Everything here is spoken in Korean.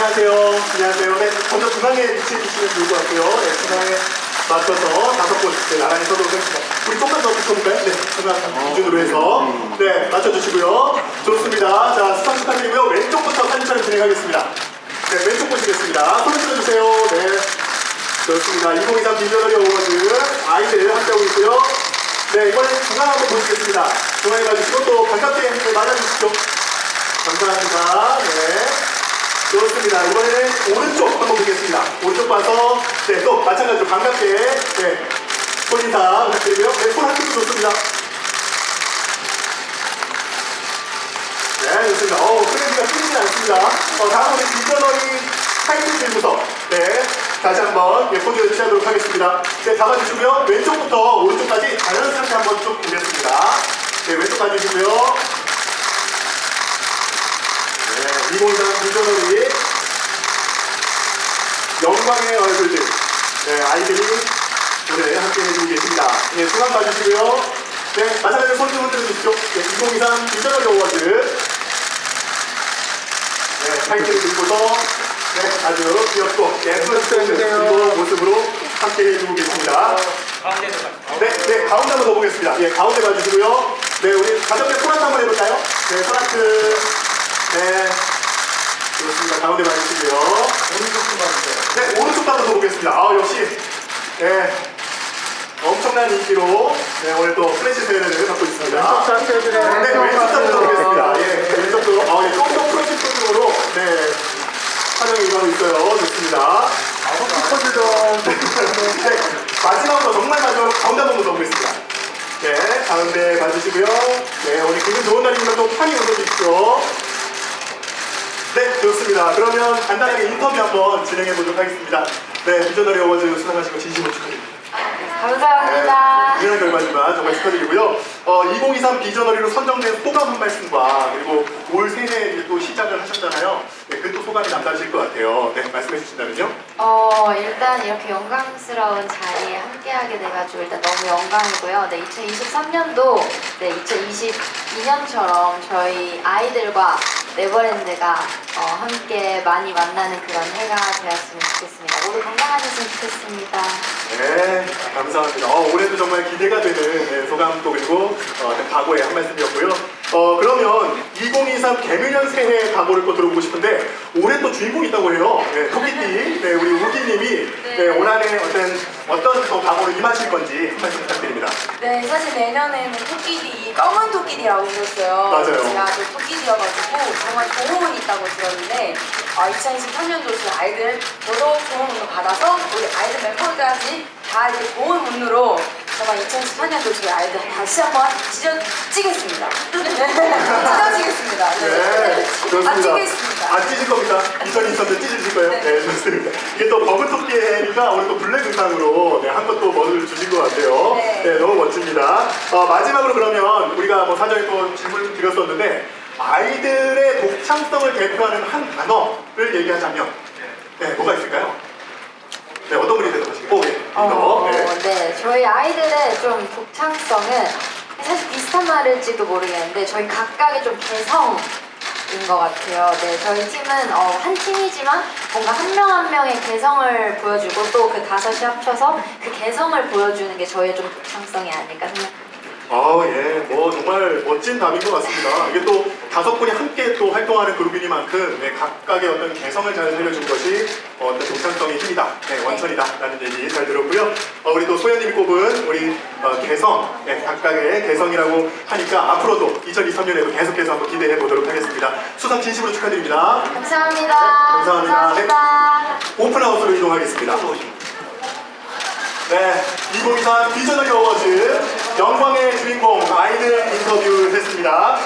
안녕하세요. 안녕하세요. 네, 먼저 중앙에 위치해 주시면 좋을 것 같고요. 네, 중앙에 맞춰서 다섯 분 네, 나란히 서도록 하겠습니다. 우리 더 붙여볼까요? 네, 중앙 기준으로 해서 네, 맞춰주시고요. 좋습니다. 자, 수상 축하드리고요. 왼쪽부터 사진 촬영 진행하겠습니다. 네, 왼쪽 보시겠습니다. 손을 들어주세요. 네, 좋습니다. 2023 빌리언어리 어워즈 아이들 함께하고 있고요. 네, 이번엔 중앙 한번 보시겠습니다. 중앙에 가주시고 또 반갑게 네, 맞아주시죠. 감사합니다. 네. 좋습니다. 이번에는 오른쪽 한번 보겠습니다. 오른쪽 봐서, 네, 또 마찬가지로 반갑게, 네, 손 인사 부탁드리고요. 네, 손 한쪽도 좋습니다. 네, 좋습니다. 어, 프레디가 끊이진 않습니다. 어, 다음은 뒷전원이 타이틀 들고서, 네, 다시 한번 예, 포즈 취하도록 하겠습니다. 네, 잡아주시고요. 왼쪽부터 오른쪽까지 자연스럽게 한번 쭉 보겠습니다. 네, 왼쪽 봐주시고요. 네, 2023 뒷전원이 영광의 얼굴들, 네, 아이들이 오늘 함께 해주고 계십니다. 네, 수강 봐주시고요. 네, 마찬가지로 손좀 흔들어 주십시오. 네, 2023 뒷전원 어워즈. 네, 타이틀을 들고서 네, 아주 귀엽고 예쁜 그리고 모습으로 함께 해주고 계십니다. 네, 네, 가운데 한번 더 보겠습니다. 예, 가운데 봐주시고요. 네, 우리 가볍게 소라트 한번 해볼까요? 네, 소라트. 네, 그렇습니다. 가운데 봐주시고요. 오른쪽 좀 봐주세요. 네, 오른쪽 더 보겠습니다. 아, 역시, 네, 엄청난 인기로 네, 오늘 또 플래시 세례를 받고 있습니다. 네, 왼쪽 더 보겠습니다. 예, 왼쪽도, 아, 예, 조금 더 프로젝트적으로, 네, 촬영이 임하고 있어요. 좋습니다. 네, 마지막으로 정말 마지막으로 가운데 한번 더 보겠습니다. 네, 가운데 봐주시고요. 네, 오늘 기분 좋은 날이니까 또 편히 웃어주십시오. 네, 좋습니다. 그러면 간단하게 인터뷰 한번 진행해 보도록 하겠습니다. 네, 비전너리 어워즈 수상하신 거 진심으로 축하드립니다. 감사합니다. 당연한 결과지만 정말 축하드리고요. 어, 2023 비전어리로 선정된 소감 한 말씀과 그리고 올 새해 이제 또 시작을 하셨잖아요. 네, 그또 소감이 남다르실 것 같아요. 네, 말씀해 주신다면요. 어, 일단 이렇게 영광스러운 자리에 함께하게 돼가지고 일단 너무 영광이고요. 네, 2023년도 네, 2022년처럼 저희 아이들과 네버랜드가 어, 함께 많이 만나는 그런 해가 되었으면 좋겠습니다. 모두 건강하셨으면 좋겠습니다. 네, 감사합니다. 어, 올해도 정말 기대가 되는 네, 소감도 그리고 어, 네, 각오의 한 말씀이었고요. 어, 그러면 2023 개묘년 새해 각오를 또 들어보고 싶은데 올해 또 주인공이 있다고 해요. 네, 토끼띠, 네, 우리 우기님이 네, 올 한해 어떤 어떤 또 각오를 임하실 건지 한 말씀 부탁드립니다. 네, 사실 내년에는 토끼디, 검은 토끼디라고 있었어요. 맞아요. 제가 또 토끼디여가지고 정말 좋은 있다고 들었는데, 어, 2023년도 저희 아이들 더더욱 좋은 운을 받아서 우리 아이들 멤버들까지 다 이렇게 좋은 운으로 정말 2024년도 저희 아이들 다시 한번 찢어지겠습니다. 찢어지겠습니다. 네, 좋습니다. 아, 찢겠습니다. 안 찢을 겁니까? 2023년 찢으실 거예요? 네. 네. 좋습니다. 이게 또 버그토끼니까 오늘 또 블랙 의상으로 네, 한번 또 멋을 주신 것 같아요. 네, 네. 너무 멋집니다. 어, 마지막으로 그러면 우리가 뭐 사전에 또 질문을 드렸었는데 아이들의 독창성을 대표하는 한 단어를 얘기하자면 네, 뭐가 있을까요? 네, 어떤 분이 대답하시겠어요? 오, 예. 어. 네. 네, 저희 아이들의 좀 독창성은 사실 비슷한 말일지도 모르겠는데 저희 각각의 좀 개성 인 것 같아요. 네, 저희 팀은 어, 한 팀이지만 뭔가 한 명 한 명의 개성을 보여주고 또 그 다섯이 합쳐서 그 개성을 보여주는 게 저희의 좀 독창성이 아닐까 생각합니다. 아, 예, 뭐 정말 멋진 답인 것 같습니다. 이게 또 다섯 분이 또 활동하는 그룹이니만큼 네, 각각의 어떤 개성을 잘 살려준 것이 어, 어떤 독창성의 힘이다, 네, 원천이다라는 얘기 잘 들었고요. 어, 우리 또 소연님이 꼽은 우리 어, 개성, 네, 각각의 개성이라고 하니까 앞으로도 2023년에도 계속해서 한번 기대해 보도록 하겠습니다. 수상 진심으로 축하드립니다. 감사합니다. 감사합니다. 네. 감사합니다. 오픈하우스로 이동하겠습니다. 네, 2023 비전어리 어워즈 영광의 주인공 아이들 인터뷰 했습니다.